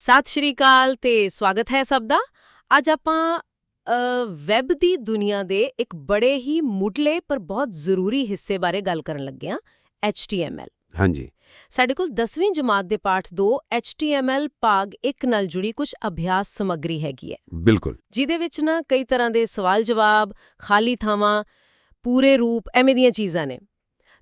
ਸਤਿ ਸ਼੍ਰੀ ਅਕਾਲ ਤੇ ਸਵਾਗਤ ਹੈ ਸਭ ਦਾ। ਅੱਜ ਆਪਾਂ ਵੈਬ ਦੀ ਦੁਨੀਆ ਦੇ ਇੱਕ ਬੜੇ ਹੀ ਮੁੱਢਲੇ ਪਰ ਬਹੁਤ ਜ਼ਰੂਰੀ ਹਿੱਸੇ ਬਾਰੇ ਗੱਲ ਕਰਨ ਲੱਗੇ ਹਾਂ HTML ਹਾਂਜੀ। ਸਾਡੇ ਕੋਲ 10ਵੀਂ ਜਮਾਤ ਦੇ ਪਾਠ 2 HTML ਭਾਗ 1 ਨਾਲ ਜੁੜੀ ਕੁਝ ਅਭਿਆਸ ਸਮੱਗਰੀ ਹੈਗੀ ਹੈ। ਬਿਲਕੁਲ। ਜਿਹਦੇ ਵਿੱਚ ਨਾ ਕਈ ਤਰ੍ਹਾਂ ਦੇ ਸਵਾਲ ਜਵਾਬ ਖਾਲੀ ਥਾਵਾਂ ਪੂਰੇ ਰੂਪ ਐਵੇਂ ਦੀਆਂ ਚੀਜ਼ਾਂ ਨੇ।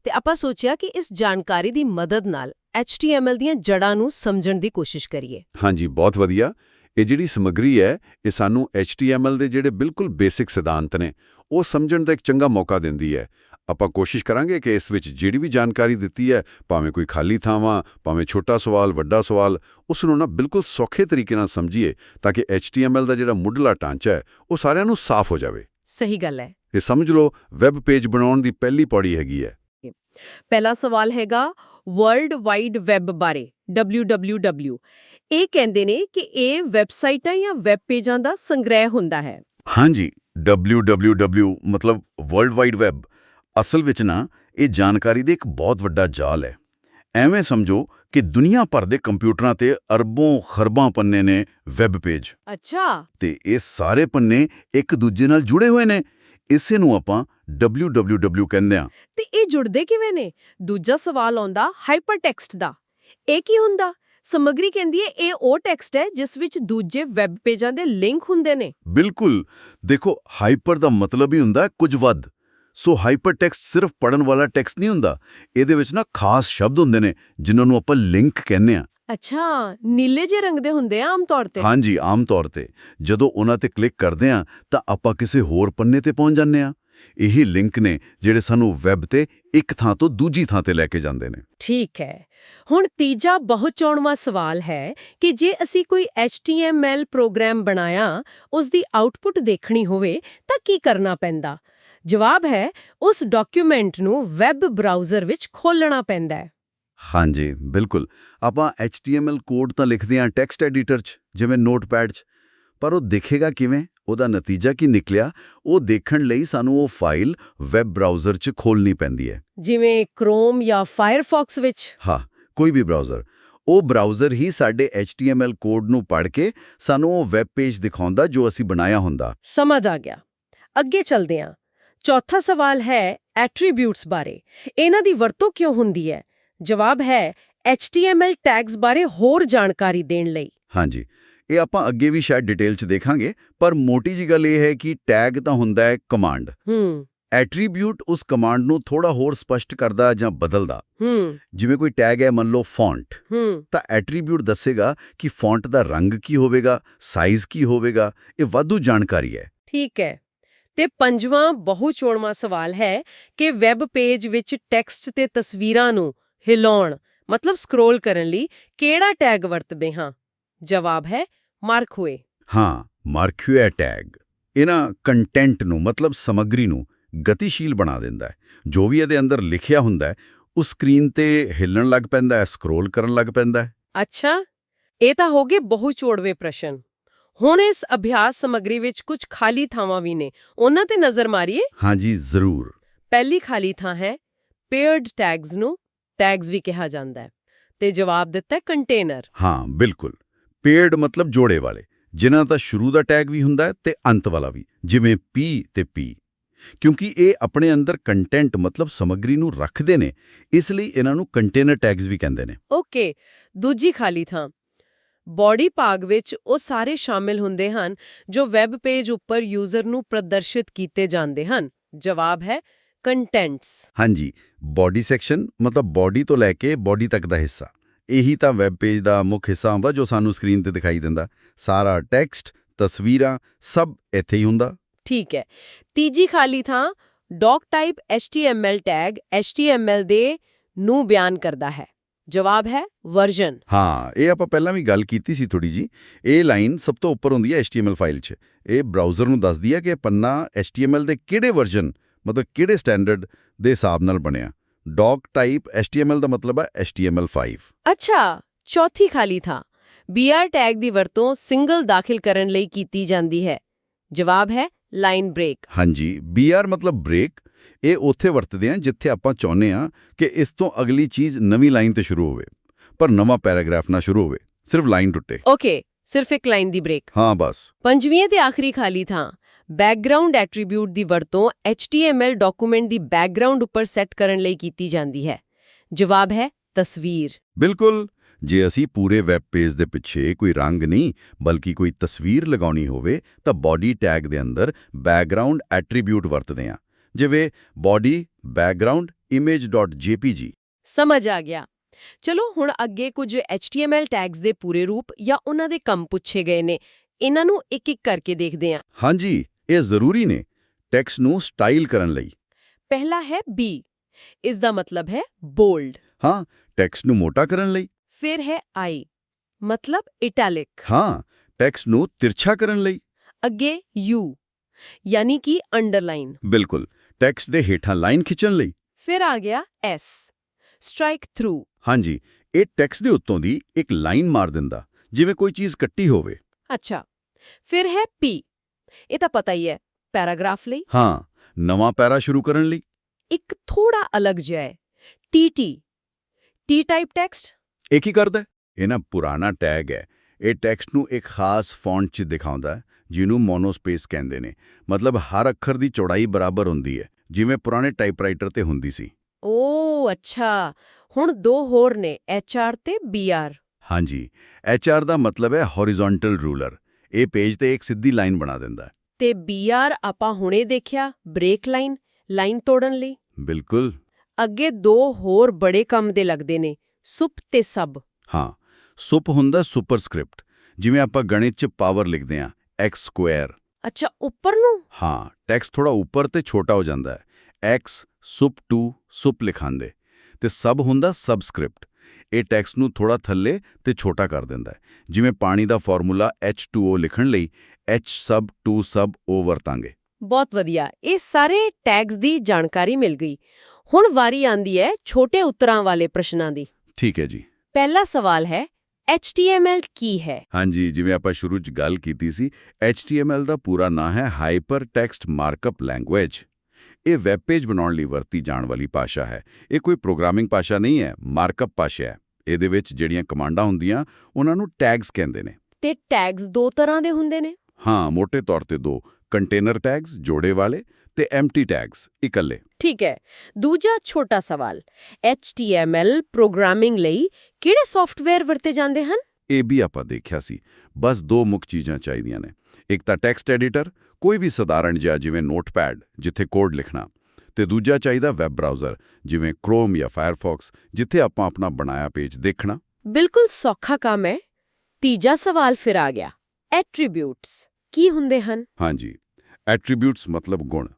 ਤੇ ਆਪਾਂ ਸੋਚਿਆ ਕਿ ਇਸ ਜਾਣਕਾਰੀ ਦੀ ਮਦਦ ਨਾਲ HTML ਦੀਆਂ ਜੜਾਂ ਨੂੰ ਸਮਝਣ ਦੀ ਕੋਸ਼ਿਸ਼ ਕਰੀਏ। ਹਾਂਜੀ ਬਹੁਤ ਵਧੀਆ। ਇਹ ਜਿਹੜੀ ਸਮੱਗਰੀ ਹੈ ਇਹ ਸਾਨੂੰ HTML ਦੇ ਜਿਹੜੇ ਬਿਲਕੁਲ ਬੇਸਿਕ ਸਿਧਾਂਤ ਨੇ ਉਹ ਸਮਝਣ ਦਾ ਇੱਕ ਚੰਗਾ ਮੌਕਾ ਦਿੰਦੀ ਹੈ। ਆਪਾਂ ਕੋਸ਼ਿਸ਼ ਕਰਾਂਗੇ ਕਿ ਇਸ ਵਿੱਚ ਜਿਹੜੀ ਵੀ ਜਾਣਕਾਰੀ ਦਿੱਤੀ ਹੈ ਭਾਵੇਂ ਕੋਈ ਖਾਲੀ ਥਾਵਾਂ ਭਾਵੇਂ ਛੋਟਾ ਸਵਾਲ ਵੱਡਾ ਸਵਾਲ ਉਸ ਨੂੰ ਨਾ ਬਿਲਕੁਲ ਸੌਖੇ ਤਰੀਕੇ ਨਾਲ ਸਮਝੀਏ ਤਾਂ ਕਿ HTML ਦਾ ਜਿਹੜਾ ਮੁੱਢਲਾ ਢਾਂਚਾ ਹੈ ਉਹ ਸਾਰਿਆਂ ਨੂੰ ਸਾਫ਼ ਹੋ ਜਾਵੇ। ਸਹੀ ਗੱਲ ਹੈ। ਇਹ ਸਮਝ ਲਓ ਵੈਬ ਪੇਜ ਬਣਾਉਣ ਦੀ ਪਹਿਲੀ ਪੌੜੀ ਹੈਗੀ ਹੈ। ਪਹਿਲਾ ਸਵਾਲ ਹੈਗਾ ਵਰਲਡ ਵਾਈਡ ਵੈਬ ਬਾਰੇ www ਇਹ ਕਹਿੰਦੇ ਨੇ ਕਿ ਇਹ ਵੈਬਸਾਈਟਾਂ ਜਾਂ ਵੈਬ ਪੇਜਾਂ ਦਾ ਸੰਗ੍ਰਹਿ ਹੁੰਦਾ ਹੈ। ਹਾਂਜੀ www ਮਤਲਬ ਵਰਲਡ ਵਾਈਡ ਵੈਬ ਅਸਲ ਵਿੱਚ ਨਾ ਇਹ ਜਾਣਕਾਰੀ ਦੇ ਇੱਕ ਬਹੁਤ ਵੱਡਾ ਜਾਲ ਹੈ। ਐਵੇਂ ਸਮਝੋ ਕਿ ਦੁਨੀਆ ਭਰ ਦੇ ਕੰਪਿਊਟਰਾਂ ਤੇ ਅਰਬੋਂ ਖਰਬਾਂ ਪੰਨੇ ਨੇ ਵੈਬ ਪੇਜ। ਅੱਛਾ। ਤੇ ਇਹ ਸਾਰੇ ਪੰਨੇ ਇੱਕ ਦੂਜੇ ਨਾਲ ਜੁੜੇ ਹੋਏ ਨੇ। ਇਸੇ ਨੂੰ ਆਪਾਂ www ਕਹਿੰਦੇ ਆ ਤੇ ਇਹ ਜੁੜਦੇ ਕਿਵੇਂ ਨੇ? ਦੂਜਾ ਸਵਾਲ ਆਉਂਦਾ ਹਾਈਪਰਟੈਕਸਟ ਦਾ। ਇਹ ਕੀ ਹੁੰਦਾ? ਸਮੱਗਰੀ ਕਹਿੰਦੀ ਹੈ ਇਹ ਉਹ ਟੈਕਸਟ ਹੈ ਜਿਸ ਵਿੱਚ ਦੂਜੇ ਵੈਬ ਪੇਜਾਂ ਦੇ ਲਿੰਕ ਹੁੰਦੇ ਨੇ। ਬਿਲਕੁਲ। ਦੇਖੋ ਹਾਈਪਰ ਦਾ ਮਤਲਬ ਹੀ ਹੁੰਦਾ ਕੁਝ ਵੱਧ। ਸੋ ਹਾਈਪਰਟੈਕਸਟ ਸਿਰਫ ਪੜਨ ਵਾਲਾ ਟੈਕਸਟ ਨਹੀਂ ਹੁੰਦਾ। ਇਹਦੇ ਵਿੱਚ ਨਾ ਖਾਸ ਸ਼ਬਦ ਹੁੰਦੇ ਨੇ ਜਿਨ੍ਹਾਂ ਨੂੰ ਆਪਾਂ ਲਿੰਕ ਕਹਿੰਦੇ ਆ ਅੱਛਾ ਨੀਲੇ ਜੇ ਰੰਗ ਦੇ ਹੁੰਦੇ ਆ ਆਮ ਤੌਰ ਤੇ? ਹਾਂਜੀ ਆਮ ਤੌਰ ਤੇ। ਜਦੋਂ ਉਹਨਾਂ ਤੇ ਕਲਿੱਕ ਕਰਦੇ ਆ ਤਾਂ ਆਪਾਂ ਕਿਸੇ ਹੋਰ ਪੰਨੇ ਤੇ ਪਹੁੰਚ ਜਾਂਦੇ ਆ। ਇਹੀ ਲਿੰਕ ਨੇ ਜਿਹੜੇ ਸਾਨੂੰ ਵੈਬ ਤੇ ਇੱਕ ਥਾਂ ਤੋਂ ਦੂਜੀ ਥਾਂ ਤੇ ਲੈ ਕੇ ਜਾਂਦੇ ਨੇ। ਠੀਕ ਹੈ। ਹੁਣ ਤੀਜਾ ਬਹੁਤ ਚੋਣਵਾ ਸਵਾਲ ਹੈ ਕਿ ਜੇ ਅਸੀਂ ਕੋਈ HTML ਪ੍ਰੋਗਰਾਮ ਬਣਾਇਆ ਉਸ ਦੀ ਆਉਟਪੁੱਟ ਦੇਖਣੀ ਹੋਵੇ ਤਾਂ ਕੀ ਕਰਨਾ ਪੈਂਦਾ? ਜਵਾਬ ਹੈ ਉਸ ਡਾਕੂਮੈਂਟ ਨੂੰ ਵੈਬ ਬਰਾਊਜ਼ਰ ਵਿੱਚ ਖੋਲਣਾ ਪੈਂਦਾ ਹੈ। ਹਾਂਜੀ ਬਿਲਕੁਲ। ਆਪਾਂ HTML ਕੋਡ ਤਾਂ ਲਿਖਦੇ ਆ ਟੈਕਸਟ ਐਡੀਟਰ 'ਚ ਜਿਵੇਂ ਨੋਟਪੈਡ 'ਚ। ਪਰ ਉਹ ਦਿਖੇਗਾ ਕਿਵੇਂ? ਉਹਦਾ ਨਤੀਜਾ ਕੀ ਨਿਕਲਿਆ? ਉਹ ਦੇਖਣ ਲਈ ਸਾਨੂੰ ਉਹ ਫਾਈਲ ਵੈਬ ਬਰਾਊਜ਼ਰ 'ਚ ਖੋਲਣੀ ਪੈਂਦੀ ਹੈ। ਜਿਵੇਂ ਕ੍ਰੋਮ ਜਾਂ ਫਾਇਰਫੌਕਸ ਵਿੱਚ? ਹਾਂ ਕੋਈ ਵੀ ਬਰਾਊਜ਼ਰ। ਉਹ ਬਰਾਊਜ਼ਰ ਹੀ ਸਾਡੇ HTML ਕੋਡ ਨੂੰ ਪੜ੍ਹ ਕੇ ਸਾਨੂੰ ਉਹ ਵੈਬ ਪੇਜ ਦਿਖਾਉਂਦਾ ਜੋ ਅਸੀਂ ਬਣਾਇਆ ਹੁੰਦਾ। ਸਮਝ ਆ ਗਿਆ। ਅੱਗੇ ਚੱਲਦੇ ਹਾਂ। ਚੌਥਾ ਸਵਾਲ ਹੈ ਐਟਰੀਬਿਊਟਸ ਬਾਰੇ। ਇਹਨਾਂ ਦੀ ਵਰਤੋਂ ਕਿਉਂ ਹੁੰਦੀ ਹੈ? ਜਵਾਬ ਹੈ HTML ਟੈਗਸ ਬਾਰੇ ਹੋਰ ਜਾਣਕਾਰੀ ਦੇਣ ਲਈ। ਹਾਂਜੀ ਇਹ ਆਪਾਂ ਅੱਗੇ ਵੀ ਸ਼ਾਇਦ ਡਿਟੇਲ 'ਚ ਦੇਖਾਂਗੇ ਪਰ ਮੋਟੀ ਜੀ ਗੱਲ ਇਹ ਹੈ ਕਿ ਟੈਗ ਤਾਂ ਹੁੰਦਾ ਹੈ ਕਮਾਂਡ ਹੂੰ। ਐਟਰੀਬਿਊਟ ਉਸ ਕਮਾਂਡ ਨੂੰ ਥੋੜਾ ਹੋਰ ਸਪਸ਼ਟ ਕਰਦਾ ਜਾਂ ਬਦਲਦਾ। ਹੂੰ। ਜਿਵੇਂ ਕੋਈ ਟੈਗ ਹੈ ਮੰਨ ਲਓ ਫੌਂਟ ਹੂੰ। ਤਾਂ ਐਟਰੀਬਿਊਟ ਦੱਸੇਗਾ ਕਿ ਫੌਂਟ ਦਾ ਰੰਗ ਕੀ ਹੋਵੇਗਾ ਸਾਈਜ਼ ਕੀ ਹੋਵੇਗਾ ਇਹ ਵਾਧੂ ਜਾਣਕਾਰੀ ਹੈ। ਠੀਕ ਹੈ। ਤੇ ਪੰਜਵਾਂ ਬਹੁ ਚੋਣਵਾ ਸਵਾਲ ਹੈ ਕਿ ਵੈਬ ਪੇਜ ਵਿੱਚ ਟੈਕਸਟ ਤੇ ਤਸਵੀਰਾਂ ਨੂੰ ਹਿਲਾਉਣ ਮਤਲਬ ਸਕਰੋਲ ਕਰਨ ਲਈ ਕਿਹੜਾ ਟੈਗ ਵਰਤਦੇ ਹਾਂ? ਜਵਾਬ ਹੈ ਮਾਰਕ ਹੋਏ ਹਾਂ ਮਾਰਕਿਊਆ ਟੈਗ ਇਹਨਾਂ ਕੰਟੈਂਟ ਨੂੰ ਮਤਲਬ ਸਮੱਗਰੀ ਨੂੰ ਗਤੀਸ਼ੀਲ ਬਣਾ ਦਿੰਦਾ ਹੈ। ਜੋ ਵੀ ਇਹਦੇ ਅੰਦਰ ਲਿਖਿਆ ਹੁੰਦਾ ਹੈ ਉਹ ਸਕਰੀਨ ਤੇ ਹਿੱਲਣ ਲੱਗ ਪੈਂਦਾ ਹੈ ਸਕਰੋਲ ਕਰਨ ਲੱਗ ਪੈਂਦਾ ਹੈ। ਅੱਛਾ ਇਹ ਤਾਂ ਹੋ ਗਏ ਬਹੁ ਚੋੜਵੇ ਪ੍ਰਸ਼ਨ। ਹੁਣ ਇਸ ਅਭਿਆਸ ਸਮੱਗਰੀ ਵਿੱਚ ਕੁਝ ਖਾਲੀ ਥਾਵਾਂ ਵੀ ਨੇ। ਉਹਨਾਂ ਤੇ ਨਜ਼ਰ ਮਾਰੀਏ। ਹਾਂਜੀ ਜ਼ਰੂਰ। ਪਹਿਲੀ ਖਾਲੀ ਥਾਂ ਹੈ ਪੇਅਰਡ ਟੈਗਸ ਨੂੰ ਟੈਗਸ ਵੀ ਕਿਹਾ ਜਾਂਦਾ ਹੈ ਤੇ ਜਵਾਬ ਦਿੱਤਾ ਕੰਟੇਨਰ ਹਾਂ ਬਿਲਕੁਲ। ਪੇਅਰਡ ਮਤਲਬ ਜੋੜੇ ਵਾਲੇ ਜਿਨ੍ਹਾਂ ਦਾ ਸ਼ੁਰੂ ਦਾ ਟੈਗ ਵੀ ਹੁੰਦਾ ਹੈ ਤੇ ਅੰਤ ਵਾਲਾ ਵੀ ਜਿਵੇਂ P ਤੇ P ਕਿਉਂਕਿ ਇਹ ਆਪਣੇ ਅੰਦਰ ਕੰਟੈਂਟ ਮਤਲਬ ਸਮੱਗਰੀ ਨੂੰ ਰੱਖਦੇ ਨੇ ਇਸ ਲਈ ਇਹਨਾਂ ਨੂੰ ਕੰਟੇਨਰ ਟੈਗਸ ਵੀ ਕਹਿੰਦੇ ਨੇ। ਓਕੇ ਦੂਜੀ ਖਾਲੀ ਥਾਂ। ਬਾਡੀ ਭਾਗ ਵਿੱਚ ਉਹ ਸਾਰੇ ਸ਼ਾਮਿਲ ਹੁੰਦੇ ਹਨ ਜੋ ਵੈਬ ਪੇਜ ਉੱਪਰ ਯੂਜ਼ਰ ਨੂੰ ਪ੍ਰਦਰਸ਼ਿਤ ਕੀਤੇ ਜਾਂਦੇ ਹਨ। ਜਵਾਬ ਹੈ ਕੰਟੈਂਟਸ ਹਾਂਜੀ ਬਾਡੀ ਸੈਕਸ਼ਨ ਮਤਲਬ ਬਾਡੀ ਤੋਂ ਲੈ ਕੇ ਬਾਡੀ ਤੱਕ ਦਾ ਹਿੱਸਾ। ਇਹੀ ਤਾਂ ਵੈਬ ਪੇਜ ਦਾ ਮੁੱਖ ਹਿੱਸਾ ਹੁੰਦਾ ਜੋ ਸਾਨੂੰ ਸਕਰੀਨ ਤੇ ਦਿਖਾਈ ਦਿੰਦਾ। ਸਾਰਾ ਟੈਕਸਟ ਤਸਵੀਰਾਂ ਸਭ ਇੱਥੇ ਹੀ ਹੁੰਦਾ। ਠੀਕ ਹੈ। ਤੀਜੀ ਖਾਲੀ ਥਾਂ doc type HTML tag HTML ਦੇ ਨੂੰ ਬਿਆਨ ਕਰਦਾ ਹੈ। ਜਵਾਬ ਹੈ ਵਰਜ਼ਨ ਹਾਂ ਇਹ ਆਪਾਂ ਪਹਿਲਾਂ ਵੀ ਗੱਲ ਕੀਤੀ ਸੀ ਥੋੜੀ ਜੀ ਇਹ ਲਾਈਨ ਸਭ ਤੋਂ ਉੱਪਰ ਹੁੰਦੀ ਹੈ HTML ਫਾਈਲ 'ਚ। ਇਹ ਬਰਾਊਜ਼ਰ ਨੂੰ ਦੱਸਦੀ ਹੈ ਕਿ ਪੰਨਾ HTML ਦੇ ਕਿਹੜੇ ਵਰਜ਼ਨ ਮਤਲਬ ਕਿਹੜੇ ਸਟੈਂਡਰਡ ਦੇ ਹਿਸਾਬ ਨਾਲ ਬਣਿਆ? ਡੌਕ ਟਾਈਪ HTML ਦਾ ਮਤਲਬ ਹੈ HTML5 ਅੱਛਾ ਚੌਥੀ ਖਾਲੀ ਥਾਂ। BR ਟੈਗ ਦੀ ਵਰਤੋਂ ਸਿੰਗਲ ਦਾਖਲ ਕਰਨ ਲਈ ਕੀਤੀ ਜਾਂਦੀ ਹੈ। ਜਵਾਬ ਹੈ ਲਾਈਨ ਬ੍ਰੇਕ ਹਾਂਜੀ BR ਮਤਲਬ ਬ੍ਰੇਕ ਇਹ ਉੱਥੇ ਵਰਤਦੇ ਆ ਜਿੱਥੇ ਆਪਾਂ ਚਾਹੁੰਦੇ ਆ ਕਿ ਇਸ ਤੋਂ ਅਗਲੀ ਚੀਜ਼ ਨਵੀਂ ਲਾਈਨ ਤੇ ਸ਼ੁਰੂ ਹੋਵੇ। ਪਰ ਨਵਾਂ ਪੈਰਾਗ੍ਰਾਫ ਨਾ ਸ਼ੁਰੂ ਹੋਵੇ ਸਿਰਫ ਲਾਈਨ ਟੁੱਟੇ। ਓਕੇ ਸਿਰਫ ਇੱਕ ਲਾਈਨ ਦੀ ਬ੍ਰੇਕ ਹਾਂ ਬਸ। ਪੰਜਵੀਂ ਤੇ ਆਖਰੀ ਖਾਲੀ ਥਾਂ। ਬੈਕਗ੍ਰਾਉਂਡ ਐਟਰੀਬਿਊਟ ਦੀ ਵਰਤੋਂ HTML ਡਾਕੂਮੈਂਟ ਦੀ ਬੈਕਗ੍ਰਾਉਂਡ ਉੱਪਰ ਸੈੱਟ ਕਰਨ ਲਈ ਕੀਤੀ ਜਾਂਦੀ ਹੈ। ਜਵਾਬ ਹੈ ਤਸਵੀਰ। ਬਿਲਕੁਲ। ਜੇ ਅਸੀਂ ਪੂਰੇ ਵੈਬ ਪੇਜ ਦੇ ਪਿੱਛੇ ਕੋਈ ਰੰਗ ਨਹੀਂ ਬਲਕਿ ਕੋਈ ਤਸਵੀਰ ਲਗਾਉਣੀ ਹੋਵੇ ਤਾਂ ਬਾਡੀ ਟੈਗ ਦੇ ਅੰਦਰ ਬੈਕਗ੍ਰਾਉਂਡ ਐਟਰੀਬਿਊਟ ਵਰਤਦੇ ਹਾਂ। ਜਿਵੇਂ ਬਾਡੀ ਬੈਕਗ੍ਰਾਉਂਡ image.jpg ਸਮਝ ਆ ਗਿਆ। ਚਲੋ ਹੁਣ ਅੱਗੇ ਕੁਝ HTML ਟੈਗਸ ਦੇ ਪੂਰੇ ਰੂਪ ਜਾਂ ਉਹਨਾਂ ਦੇ ਕੰਮ ਪੁੱਛੇ ਗਏ ਨੇ। ਇਹਨਾਂ ਨੂੰ ਇੱਕ ਇੱਕ ਕਰਕੇ ਦੇਖਦੇ ਹਾਂ। ਹਾਂਜੀ। ਇਹ ਜ਼ਰੂਰੀ ਨੇ ਟੈਕਸਟ ਨੂੰ ਸਟਾਈਲ ਕਰਨ ਲਈ। ਪਹਿਲਾ ਹੈ B ਇਸ ਦਾ ਮਤਲਬ ਹੈ ਬੋਲਡ ਹਾਂ ਟੈਕਸਟ ਨੂੰ ਮੋਟਾ ਕਰਨ ਲਈ। ਫਿਰ ਹੈ I ਮਤਲਬ ਇਟੈਲਿਕ ਹਾਂ ਟੈਕਸਟ ਨੂੰ ਤਿਰਛਾ ਕਰਨ ਲਈ। ਅੱਗੇ U ਯਾਨੀ ਕਿ ਅੰਡਰਲਾਈਨ ਬਿਲਕੁਲ ਟੈਕਸਟ ਦੇ ਹੇਠਾਂ ਲਾਈਨ ਖਿੱਚਣ ਲਈ। ਫਿਰ ਆ ਗਿਆ S ਸਟ੍ਰਾਈਕ ਥਰੂ ਹਾਂਜੀ ਇਹ ਟੈਕਸਟ ਦੇ ਉੱਤੋਂ ਦੀ ਇੱਕ ਲਾਈਨ ਮਾਰ ਦਿੰਦਾ ਜਿਵੇਂ ਕੋਈ ਚੀਜ਼ ਕੱਟੀ ਹੋਵੇ। ਅੱਛਾ ਫਿਰ ਹੈ P ਇਹ ਤਾਂ ਪਤਾ ਹੀ ਹੈ ਪੈਰਾਗ੍ਰਾਫ ਲਈ। ਹਾਂ ਨਵਾਂ ਪੈਰਾ ਸ਼ੁਰੂ ਕਰਨ ਲਈ। ਇੱਕ ਥੋੜਾ ਅਲੱਗ ਜਿਹਾ ਹੈ TT T ਟਾਈਪ ਟੈਕਸਟ ਇਹ ਕੀ ਕਰਦਾ ਹੈ? ਇਹ ਨਾ ਪੁਰਾਣਾ ਟੈਗ ਹੈ। ਇਹ ਟੈਕਸਟ ਨੂੰ ਇੱਕ ਖਾਸ ਫੌਂਟ 'ਚ ਦਿਖਾਉਂਦਾ ਜਿਹਨੂੰ ਮੋਨੋਸਪੇਸ ਕਹਿੰਦੇ ਨੇ। ਮਤਲਬ ਹਰ ਅੱਖਰ ਦੀ ਚੌੜਾਈ ਬਰਾਬਰ ਹੁੰਦੀ ਹੈ ਜਿਵੇਂ ਪੁਰਾਣੇ ਟਾਈਪਰਾਈਟਰ ਤੇ ਹੁੰਦੀ ਸੀ। ਓ ਅੱਛਾ। ਹੁਣ ਦੋ ਹੋਰ ਨੇ HR ਤੇ BR ਹਾਂਜੀ HR ਦਾ ਮਤਲਬ ਹੈ ਹੌਰੀਜ਼ੌਂਟਲ ਰੂਲਰ ਇਹ ਪੇਜ ਤੇ ਇੱਕ ਸਿੱਧੀ ਲਾਈਨ ਬਣਾ ਦਿੰਦਾ ਤੇ BR ਆਪਾਂ ਹੁਣੇ ਦੇਖਿਆ ਬ੍ਰੇਕ ਲਾਈਨ ਲਾਈਨ ਤੋੜਨ ਲਈ। ਬਿਲਕੁਲ। ਅੱਗੇ ਦੋ ਹੋਰ ਬੜੇ ਕੰਮ ਦੇ ਲੱਗਦੇ ਨੇ ਸੁਪ ਤੇ ਸਬ। ਹਾਂ ਸੁਪ ਹੁੰਦਾ ਸੁਪਰਸਕ੍ਰਿਪਟ ਜਿਵੇਂ ਆਪਾਂ ਗਣਿਤ 'ਚ ਪਾਵਰ ਲਿਖਦੇ ਹਾਂ x ਸਕੁਆਇਰ ਅੱਛਾ ਉੱਪਰ ਨੂੰ? ਹਾਂ ਟੈਕਸਟ ਥੋੜਾ ਉੱਪਰ ਤੇ ਛੋਟਾ ਹੋ ਜਾਂਦਾ ਹੈ। x ਸੁਪ 2 ਸੁਪ ਲਿਖਾਂਦੇ। ਤੇ ਸਬ ਹੁੰਦਾ ਸਬਸਕ੍ਰਿਪਟ ਇਹ ਟੈਕਸਟ ਨੂੰ ਥੋੜਾ ਥੱਲੇ ਤੇ ਛੋਟਾ ਕਰ ਦਿੰਦਾ ਹੈ। ਜਿਵੇਂ ਪਾਣੀ ਦਾ ਫਾਰਮੂਲਾ H2O ਲਿਖਣ ਲਈ H ਸਬ 2 ਸਬ O ਵਰਤਾਂਗੇ। ਬਹੁਤ ਵਧੀਆ। ਇਹ ਸਾਰੇ ਟੈਗਸ ਦੀ ਜਾਣਕਾਰੀ ਮਿਲ ਗਈ। ਹੁਣ ਵਾਰੀ ਆਂਦੀ ਹੈ ਛੋਟੇ ਉੱਤਰਾਂ ਵਾਲੇ ਪ੍ਰਸ਼ਨਾਂ ਦੀ। ਠੀਕ ਹੈ ਜੀ। ਪਹਿਲਾ ਸਵਾਲ ਹੈ HTML ਕੀ ਹੈ? ਹਾਂਜੀ ਜਿਵੇਂ ਆਪਾਂ ਸ਼ੁਰੂ 'ਚ ਗੱਲ ਕੀਤੀ ਸੀ HTML ਦਾ ਪੂਰਾ ਨਾਂ ਹੈ ਹਾਈਪਰ ਟੈਕਸਟ ਮਾਰਕਅਪ ਲੈਂਗੁਏਜ ਇਹ ਵੈਬ ਪੇਜ ਬਣਾਉਣ ਲਈ ਵਰਤੀ ਜਾਣ ਵਾਲੀ ਭਾਸ਼ਾ ਹੈ। ਇਹ ਕੋਈ ਪ੍ਰੋਗਰਾਮਿੰਗ ਭਾਸ਼ਾ ਨਹੀਂ ਹੈ ਮਾਰਕਅਪ ਭਾਸ਼ਾ ਹੈ। ਇਹਦੇ ਵਿੱਚ ਜਿਹੜੀਆਂ ਕਮਾਂਡਾਂ ਹੁੰਦੀਆਂ ਉਹਨਾਂ ਨੂੰ ਟੈਗਸ ਕਹਿੰਦੇ ਨੇ। ਤੇ ਟੈਗਸ ਦੋ ਤਰ੍ਹਾਂ ਦੇ ਹੁੰਦੇ ਨੇ? ਹਾਂ ਮੋٹے ਤੌਰ ਤੇ ਦੋ। ਕੰਟੇਨਰ ਟੈਗਸ ਜੋੜੇ ਵਾਲੇ ਤੇ ਐਮਟੀ ਟੈਗਸ ਇਕੱਲੇ। ਠੀਕ ਹੈ। ਦੂਜਾ ਛੋਟਾ ਸਵਾਲ HTML ਪ੍ਰੋਗਰਾਮਿੰਗ ਲਈ ਕਿਹੜੇ ਸੌਫਟਵੇਅਰ ਵਰਤੇ ਜਾਂਦੇ ਹਨ? ਇਹ ਵੀ ਆਪਾਂ ਦੇਖਿਆ ਸੀ। ਬਸ ਦੋ ਮੁੱਖ ਚੀਜ਼ਾਂ ਚਾਹੀਦੀਆਂ ਨੇ। ਇੱਕ ਤਾਂ ਟੈਕਸਟ ਐਡੀਟਰ ਕੋਈ ਵੀ ਸਧਾਰਨ ਜਿਹਾ ਜਿਵੇਂ ਨੋਟਪੈਡ ਜਿੱਥੇ ਕੋਡ ਲਿਖਣਾ ਤੇ ਦੂਜਾ ਚਾਹੀਦਾ ਵੈਬ ਬਰਾਊਜ਼ਰ ਜਿਵੇਂ ਕ੍ਰੋਮ ਜਾਂ ਫਾਇਰਫੌਕਸ ਜਿੱਥੇ ਆਪਾਂ ਆਪਣਾ ਬਣਾਇਆ ਪੇਜ ਦੇਖਣਾ। ਬਿਲਕੁਲ ਸੌਖਾ ਕੰਮ ਹੈ। ਤੀਜਾ ਸਵਾਲ ਫਿਰ ਆ ਗਿਆ। ਐਟਰੀਬਿਊਟਸ ਕੀ ਹੁੰਦੇ ਹਨ? ਹਾਂਜੀ। ਐਟਰੀਬਿਊਟਸ ਮਤਲਬ ਗੁਣ।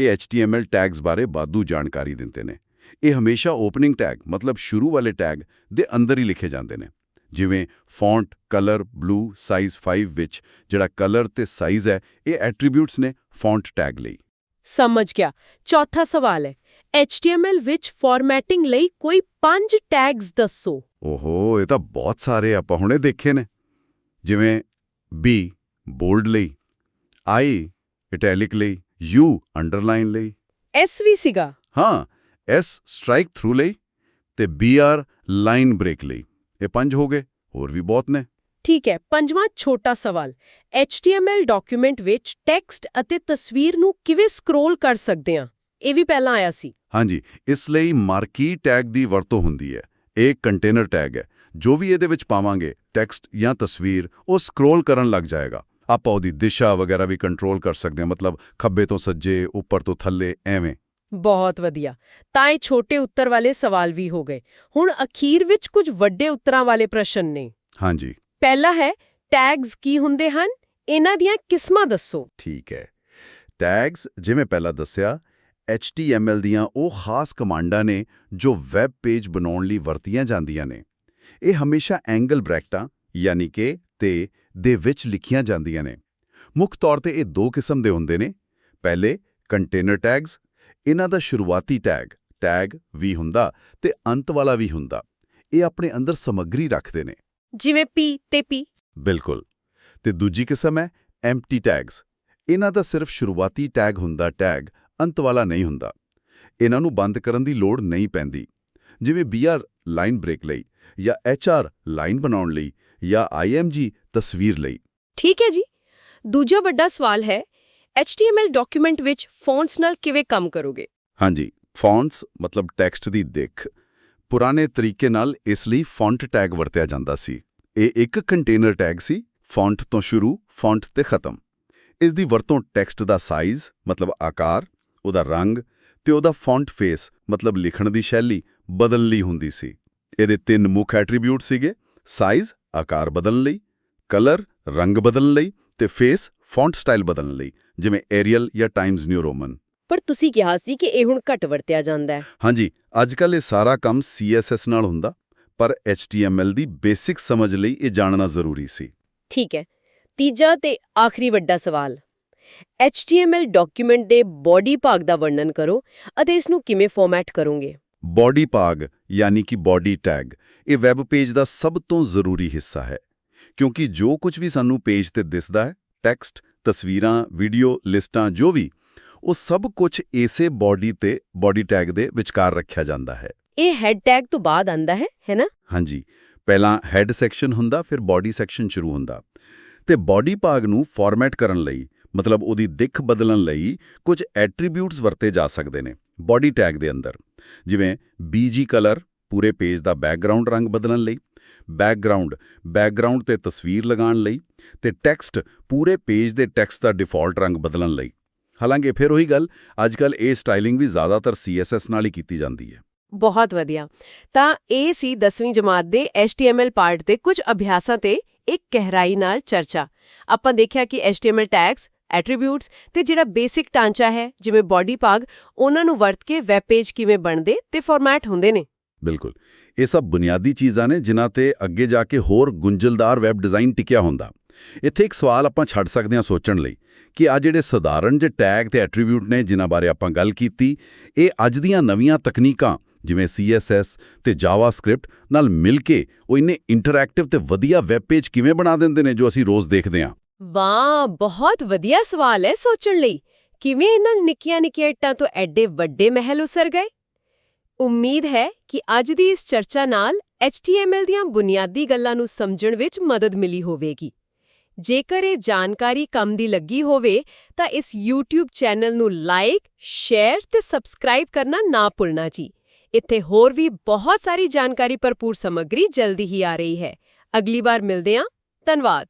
ਇਹ HTML ਟੈਗਸ ਬਾਰੇ ਬਾਦੂ ਜਾਣਕਾਰੀ ਦਿੰਦੇ ਨੇ। ਇਹ ਹਮੇਸ਼ਾ ਓਪਨਿੰਗ ਟੈਗ ਮਤਲਬ ਸ਼ੁਰੂ ਵਾਲੇ ਟੈਗ ਦੇ ਅੰਦਰ ਹੀ ਲਿਖੇ ਜਾਂਦੇ ਨੇ। ਜਿਵੇਂ ਫੌਂਟ ਕਲਰ ਬਲੂ ਸਾਈਜ਼ 5 ਵਿੱਚ ਜਿਹੜਾ ਕਲਰ ਤੇ ਸਾਈਜ਼ ਹੈ ਇਹ ਐਟਰੀਬਿਊਟਸ ਨੇ ਫੌਂਟ ਟੈਗ ਲਈ। ਸਮਝ ਗਿਆ। ਚੌਥਾ ਸਵਾਲ ਹੈ HTML ਵਿੱਚ ਫਾਰਮੈਟਿੰਗ ਲਈ ਕੋਈ ਪੰਜ ਟੈਗਸ ਦੱਸੋ। ਓਹੋ ਇਹ ਤਾਂ ਬਹੁਤ ਸਾਰੇ ਆਪਾਂ ਹੁਣੇ ਦੇਖੇ ਨੇ। ਜਿਵੇਂ B ਬੋਲਡ ਲਈ I ਇਟੈਲਿਕ ਲਈ U ਅੰਡਰਲਾਈਨ ਲਈ। S ਵੀ ਸੀਗਾ। ਹਾਂ S ਸਟ੍ਰਾਈਕ ਥਰੂ ਲਈ ਤੇ BR ਲਾਈਨ ਬ੍ਰੇਕ ਲਈ। ਇਹ ਪੰਜ ਹੋ ਗਏ ਹੋਰ ਵੀ ਬਹੁਤ ਨੇ। ਠੀਕ ਹੈ ਪੰਜਵਾਂ ਛੋਟਾ ਸਵਾਲ। HTML ਡਾਕੂਮੈਂਟ ਵਿੱਚ ਟੈਕਸਟ ਅਤੇ ਤਸਵੀਰ ਨੂੰ ਕਿਵੇਂ ਸਕਰੋਲ ਕਰ ਸਕਦੇ ਹਾਂ? ਇਹ ਵੀ ਪਹਿਲਾਂ ਆਇਆ ਸੀ। ਹਾਂਜੀ ਇਸ ਲਈ ਮਾਰਕੀ ਟੈਗ ਦੀ ਵਰਤੋਂ ਹੁੰਦੀ ਹੈ। ਇਹ ਕੰਟੇਨਰ ਟੈਗ ਹੈ। ਜੋ ਵੀ ਇਹਦੇ ਵਿੱਚ ਪਾਵਾਂਗੇ ਟੈਕਸਟ ਜਾਂ ਤਸਵੀਰ ਉਹ ਸਕਰੋਲ ਕਰਨ ਲੱਗ ਜਾਏਗਾ। ਆਪਾਂ ਉਹਦੀ ਦਿਸ਼ਾ ਵਗੈਰਾ ਵੀ ਕੰਟਰੋਲ ਕਰ ਸਕਦੇ ਹਾਂ। ਮਤਲਬ ਖੱਬੇ ਤੋਂ ਸੱਜੇ ਉੱਪਰ ਤੋਂ ਥੱਲੇ ਐਵੇਂ। ਬਹੁਤ ਵਧੀਆ। ਤਾਂ ਇਹ ਛੋਟੇ ਉੱਤਰ ਵਾਲੇ ਸਵਾਲ ਵੀ ਹੋ ਗਏ। ਹੁਣ ਅਖੀਰ ਵਿੱਚ ਕੁਝ ਵੱਡੇ ਉੱਤਰਾਂ ਵਾਲੇ ਪ੍ਰਸ਼ਨ ਨੇ। ਹਾਂਜੀ। ਪਹਿਲਾ ਹੈ ਟੈਗਸ ਕੀ ਹੁੰਦੇ ਹਨ? ਇਹਨਾਂ ਦੀਆਂ ਕਿਸਮਾਂ ਦੱਸੋ। ਠੀਕ ਹੈ। ਟੈਗਸ ਜਿਵੇਂ ਪਹਿਲਾਂ ਦੱਸਿਆ HTML ਦੀਆਂ ਉਹ ਖਾਸ ਕਮਾਂਡਾਂ ਨੇ ਜੋ ਵੈਬ ਪੇਜ ਬਣਾਉਣ ਲਈ ਵਰਤੀਆਂ ਜਾਂਦੀਆਂ ਨੇ। ਇਹ ਹਮੇਸ਼ਾ ਐਂਗਲ ਬ੍ਰੈਕਟਾਂ ਯਾਨੀ ਕਿ ਤੇ ਦੇ ਵਿੱਚ ਲਿਖੀਆਂ ਜਾਂਦੀਆਂ ਨੇ। ਮੁੱਖ ਤੌਰ ਤੇ ਇਹ ਦੋ ਕਿਸਮ ਦੇ ਹੁੰਦੇ ਨੇ। ਪਹਿਲੇ ਕੰਟੇਨਰ ਟੈਗਸ ਇਹਨਾਂ ਦਾ ਸ਼ੁਰੂਆਤੀ ਟੈਗ ਟੈਗ ਵੀ ਹੁੰਦਾ ਤੇ ਅੰਤ ਵਾਲਾ ਵੀ ਹੁੰਦਾ। ਇਹ ਆਪਣੇ ਅੰਦਰ ਸਮੱਗਰੀ ਰੱਖਦੇ ਨੇ। ਜਿਵੇਂ P ਤੇ P ਬਿਲਕੁਲ। ਤੇ ਦੂਜੀ ਕਿਸਮ ਹੈ ਐਮਪਟੀ ਟੈਗਸ ਇਹਨਾਂ ਦਾ ਸਿਰਫ ਸ਼ੁਰੂਆਤੀ ਟੈਗ ਹੁੰਦਾ ਟੈਗ ਅੰਤ ਵਾਲਾ ਨਹੀਂ ਹੁੰਦਾ। ਇਹਨਾਂ ਨੂੰ ਬੰਦ ਕਰਨ ਦੀ ਲੋੜ ਨਹੀਂ ਪੈਂਦੀ। ਜਿਵੇਂ BR ਲਾਈਨ ਬ੍ਰੇਕ ਲਈ ਜਾਂ HR ਲਾਈਨ ਬਣਾਉਣ ਲਈ ਜਾਂ IMG ਤਸਵੀਰ ਲਈ। ਠੀਕ ਹੈ ਜੀ। ਦੂਜਾ ਵੱਡਾ ਸਵਾਲ ਹੈ HTML ਡਾਕੂਮੈਂਟ ਵਿੱਚ ਫੌਂਟਸ ਨਾਲ ਕਿਵੇਂ ਕੰਮ ਕਰੋਗੇ? ਹਾਂਜੀ ਫੌਂਟਸ ਮਤਲਬ ਟੈਕਸਟ ਦੀ ਦਿੱਖ, ਪੁਰਾਣੇ ਤਰੀਕੇ ਨਾਲ ਇਸ ਲਈ ਫੌਂਟ ਟੈਗ ਵਰਤਿਆ ਜਾਂਦਾ ਸੀ। ਇਹ ਇੱਕ ਕੰਟੇਨਰ ਟੈਗ ਸੀ ਫੌਂਟ ਤੋਂ ਸ਼ੁਰੂ ਫੌਂਟ ਤੇ ਖਤਮ। ਇਸ ਦੀ ਵਰਤੋਂ ਟੈਕਸਟ ਦਾ ਸਾਈਜ਼ ਮਤਲਬ ਆਕਾਰ, ਉਹਦਾ ਰੰਗ ਤੇ ਉਹਦਾ ਫੌਂਟ ਫੇਸ ਮਤਲਬ ਲਿਖਣ ਦੀ ਸ਼ੈਲੀ ਬਦਲਣ ਲਈ ਹੁੰਦੀ ਸੀ। ਇਹਦੇ ਤਿੰਨ ਮੁੱਖ ਐਟਰੀਬਿਊਟ ਸੀਗੇ ਸਾਈਜ਼ ਆਕਾਰ ਬਦਲਣ ਲਈ ਕਲਰ ਰੰਗ ਬਦਲਣ ਲਈ ਤੇ ਫੇਸ ਫੌਂਟ ਸਟਾਈਲ ਬਦਲਣ ਲਈ ਜਿਵੇਂ ਏਰੀਅਲ ਜਾਂ ਟਾਈਮਜ਼ ਨਿਊ ਰੋਮਨ ਪਰ ਤੁਸੀਂ ਕਿਹਾ ਸੀ ਕਿ ਇਹ ਹੁਣ ਘੱਟ ਵਰਤਿਆ ਜਾਂਦਾ ਹੈ। ਹਾਂਜੀ ਅੱਜਕੱਲ ਇਹ ਸਾਰਾ ਕੰਮ CSS ਨਾਲ ਹੁੰਦਾ ਪਰ HTML ਦੀ ਬੇਸਿਕ ਸਮਝ ਲਈ ਇਹ ਜਾਣਨਾ ਜ਼ਰੂਰੀ ਸੀ। ਠੀਕ ਹੈ ਤੀਜਾ ਤੇ ਆਖਰੀ ਵੱਡਾ ਸਵਾਲ। HTML ਡਾਕੂਮੈਂਟ ਦੇ ਬਾਡੀ ਭਾਗ ਦਾ ਵਰਣਨ ਕਰੋ ਅਤੇ ਇਸ ਨੂੰ ਕਿਵੇਂ ਫਾਰਮੈਟ ਕਰੋਗੇ? ਬਾਡੀ ਭਾਗ ਯਾਨੀ ਕਿ ਬਾਡੀ ਟੈਗ ਇਹ ਵੈਬ ਪੇਜ ਦਾ ਸਭ ਤੋਂ ਜ਼ਰੂਰੀ ਹਿੱਸਾ ਹੈ। ਕਿਉਂਕਿ ਜੋ ਕੁਝ ਵੀ ਸਾਨੂੰ ਪੇਜ ਤੇ ਦਿਸਦਾ ਹੈ ਟੈਕਸਟ ਤਸਵੀਰਾਂ ਵੀਡੀਓ ਲਿਸਟਾਂ ਜੋ ਵੀ ਉਹ ਸਭ ਕੁਝ ਇਸੇ ਬਾਡੀ ਤੇ ਬਾਡੀ ਟੈਗ ਦੇ ਵਿਚਕਾਰ ਰੱਖਿਆ ਜਾਂਦਾ ਹੈ। ਇਹ ਹੈਡ ਟੈਗ ਤੋਂ ਬਾਅਦ ਆਂਦਾ ਹੈ ਹੈ ਨਾ? ਹਾਂਜੀ। ਪਹਿਲਾਂ ਹੈਡ ਸੈਕਸ਼ਨ ਹੁੰਦਾ ਫਿਰ ਬਾਡੀ ਸੈਕਸ਼ਨ ਸ਼ੁਰੂ ਹੁੰਦਾ। ਤੇ ਬਾਡੀ ਭਾਗ ਨੂੰ ਫਾਰਮੈਟ ਕਰਨ ਲਈ ਮਤਲਬ ਉਹਦੀ ਦਿੱਖ ਬਦਲਣ ਲਈ ਕੁਝ ਐਟਰੀਬਿਊਟਸ ਵਰਤੇ ਜਾ ਸਕਦੇ ਨੇ ਬਾਡੀ ਟੈਗ ਦੇ ਅੰਦਰ। ਜਿਵੇਂ BG ਕਲਰ ਪੂਰੇ ਪੇਜ ਦਾ ਬੈਕਗ੍ਰਾਉਂਡ ਰੰਗ ਬਦਲਣ ਲਈ। ਬੈਕਗ੍ਰਾਉਂਡ ਬੈਕਗ੍ਰਾਉਂਡ ਤੇ ਤਸਵੀਰ ਲਗਾਉਣ ਲਈ ਤੇ ਟੈਕਸਟ ਪੂਰੇ ਪੇਜ ਦੇ ਟੈਕਸਟ ਦਾ ਡਿਫਾਲਟ ਰੰਗ ਬਦਲਣ ਲਈ। ਹਾਲਾਂਕਿ ਫਿਰ ਉਹੀ ਗੱਲ ਅੱਜਕੱਲ ਇਹ ਸਟਾਈਲਿੰਗ ਵੀ ਜ਼ਿਆਦਾਤਰ CSS ਨਾਲ ਹੀ ਕੀਤੀ ਜਾਂਦੀ ਹੈ। ਬਹੁਤ ਵਧੀਆ। ਤਾਂ ਇਹ ਸੀ 10ਵੀਂ ਜਮਾਤ ਦੇ HTML ਪਾਰਟ ਦੇ ਕੁਝ ਅਭਿਆਸਾਂ ਤੇ ਇੱਕ ਗਹਿਰਾਈ ਨਾਲ ਚਰਚਾ। ਆਪਾਂ ਦੇਖਿਆ ਕਿ HTML ਟੈਗਸ ਐਟਰੀਬਿਊਟਸ ਤੇ ਜਿਹੜਾ ਬੇਸਿਕ ਢਾਂਚਾ ਹੈ ਜਿਵੇਂ ਬਾਡੀ ਭਾਗ ਉਹਨਾਂ ਨੂੰ ਵਰਤ ਕੇ ਵੈਬ ਪੇਜ ਕਿਵੇਂ ਬਣਦੇ ਤੇ ਫਾਰਮੈਟ ਹੁੰਦੇ ਨੇ। ਬਿਲਕੁਲ। ਇਹ ਸਭ ਬੁਨਿਆਦੀ ਚੀਜ਼ਾਂ ਨੇ, ਜਿਨ੍ਹਾਂ ਤੇ ਅੱਗੇ ਜਾ ਕੇ ਹੋਰ ਗੁੰਝਲਦਾਰ ਵੈਬ ਡਿਜ਼ਾਈਨ ਟਿਕਿਆ ਹੁੰਦਾ। ਇੱਥੇ ਇੱਕ ਸਵਾਲ ਆਪਾਂ ਛੱਡ ਸਕਦੇ ਹਾਂ ਸੋਚਣ ਲਈ, ਕਿ ਆ ਜਿਹੜੇ ਸਧਾਰਨ ਜਿਹੇ ਟੈਗ ਤੇ ਐਟਰੀਬਿਊਟ ਨੇ, ਜਿਨ੍ਹਾਂ ਬਾਰੇ ਆਪਾਂ ਗੱਲ ਕੀਤੀ, ਇਹ ਅੱਜ ਦੀਆਂ ਨਵੀਆਂ ਤਕਨੀਕਾਂ, ਜਿਵੇਂ CSS ਤੇ ਜਾਵਾਸਕ੍ਰਿਪਟ ਨਾਲ ਮਿਲ ਕੇ ਉਹ ਇੰਨੇ ਇੰਟਰੈਕਟਿਵ ਤੇ ਵਧੀਆ ਵੈਬ ਪੇਜ ਕਿਵੇਂ ਬਣਾ ਦਿੰਦੇ ਨੇ ਜੋ ਅਸੀਂ ਰੋਜ਼ ਦੇਖਦੇ ਹਾਂ? ਵਾਹ, ਬਹੁਤ ਵਧੀਆ ਸਵਾਲ ਹੈ ਸੋਚਣ ਲਈ। ਕਿਵੇਂ ਇਹਨਾਂ ਨਿੱਕੀਆਂ-ਨਿੱਕੀਆਂ ਇੱਟਾਂ ਤੋਂ ਐਡੇ ਵੱਡੇ ਮਹਿਲ ਉਸਰ ਗਏ? ਉਮੀਦ ਹੈ ਕਿ ਅੱਜ ਦੀ ਇਸ ਚਰਚਾ ਨਾਲ HTML ਦੀਆਂ ਬੁਨਿਆਦੀ ਗੱਲਾਂ ਨੂੰ ਸਮਝਣ ਵਿੱਚ ਮਦਦ ਮਿਲੀ ਹੋਵੇਗੀ। ਜੇਕਰ ਇਹ ਜਾਣਕਾਰੀ ਕੰਮ ਦੀ ਲੱਗੀ ਹੋਵੇ ਤਾਂ ਇਸ YouTube ਚੈਨਲ ਨੂੰ ਲਾਈਕ, ਸ਼ੇਅਰ ਤੇ ਸਬਸਕ੍ਰਾਈਬ ਕਰਨਾ ਨਾ ਭੁੱਲਣਾ ਜੀ। ਇੱਥੇ ਹੋਰ ਵੀ ਬਹੁਤ ਸਾਰੀ ਜਾਣਕਾਰੀ ਭਰਪੂਰ ਸਮੱਗਰੀ ਜਲਦੀ ਹੀ ਆ ਰਹੀ ਹੈ। ਅਗਲੀ ਵਾਰ ਮਿਲਦੇ ਹਾਂ। ਧੰਨਵਾਦ।